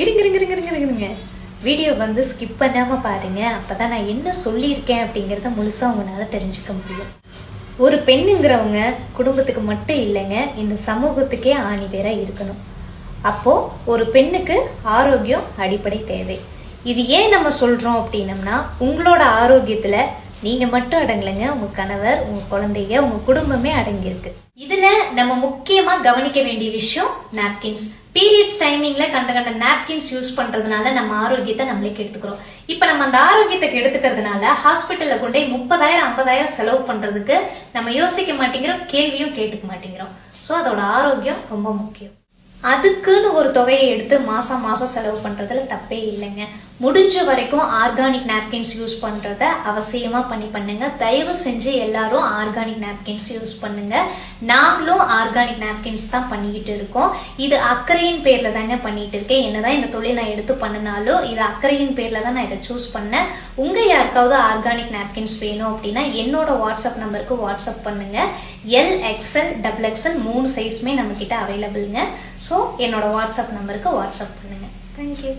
இருங்க இருங்க இருங்க இருங்க இருங்க வீடியோ வந்து ஸ்கிப் பண்ணாம பாருங்க. அப்பதான் நான் என்ன சொல்லியிருக்கேன் அப்படிங்கிறத முழுசாக உங்களால் தெரிஞ்சுக்க முடியும். ஒரு பெண்ணுங்கிறவங்க குடும்பத்துக்கு மட்டும் இல்லைங்க இந்த சமூகத்துக்கே ஆணி பேராக இருக்கணும். அப்போது ஒரு பெண்ணுக்கு ஆரோக்கியம் அடிப்படை தேவை. இது ஏன் நம்ம சொல்கிறோம் அப்படின்னம்னா உங்களோட ஆரோக்கியத்தில் நீங்க மட்டும் அடங்கலைங்க உங்க கணவர் உங்க குழந்தைங்க உங்க குடும்பமே அடங்கியிருக்கு. இதுல நம்ம முக்கியமா கவனிக்க வேண்டிய விஷயம் நாப்கின்ஸ் பீரியட்ஸ் டைமிங்ல கண்ட கண்ட நாப்கின்ஸ் யூஸ் பண்றதுனால நம்ம ஆரோக்கியத்தை நம்மளே கெடுத்துக்கிறோம். இப்ப நம்ம அந்த ஆரோக்கியத்தை கெடுத்துக்கிறதுனால ஹாஸ்பிட்டல்ல கொண்டு போய் முப்பதாயிரம் ஐம்பதாயிரம் செலவு பண்றதுக்கு நம்ம யோசிக்க மாட்டேங்கிறோம் கேள்வியும் கேட்டுக்க மாட்டேங்கிறோம். ஸோ அதோட ஆரோக்கியம் ரொம்ப முக்கியம். அதுக்குன்னு ஒரு தொகையை எடுத்து மாசம் மாசம் செலவு பண்றதுல தப்பே இல்லைங்க. முடிஞ்ச வரைக்கும் ஆர்கானிக் நாப்கின்ஸ் யூஸ் பண்ணுறத அவசியமாக பண்ணி பண்ணுங்க. தயவு செஞ்சு எல்லாரும் ஆர்கானிக் நாப்கின்ஸ் யூஸ் பண்ணுங்க. நாமளும் ஆர்கானிக் நாப்கின்ஸ் தான் பண்ணிக்கிட்டு இருக்கோம். இது அக்கறையின் பேரில் தாங்க பண்ணிட்டு இருக்கேன். என்னதான் இந்த தொழில் நான் எடுத்து பண்ணினாலும் இது அக்கறையின் பேரில் தான் நான் இதை சூஸ் பண்ணேன். உங்கள் யாருக்காவது ஆர்கானிக் நாப்கின்ஸ் வேணும் அப்படின்னா என்னோட வாட்ஸ்அப் நம்பருக்கு வாட்ஸ்அப் பண்ணுங்க. எல் எக்ஸ்எல் டபுள் எக்ஸ்எல் மூணு சைஸுமே நம்மக்கிட்ட அவைலபிளுங்க அவைலபிள்ங்க ஸோ என்னோட வாட்ஸ்அப் நம்பருக்கு வாட்ஸ்அப் பண்ணுங்க. Thank you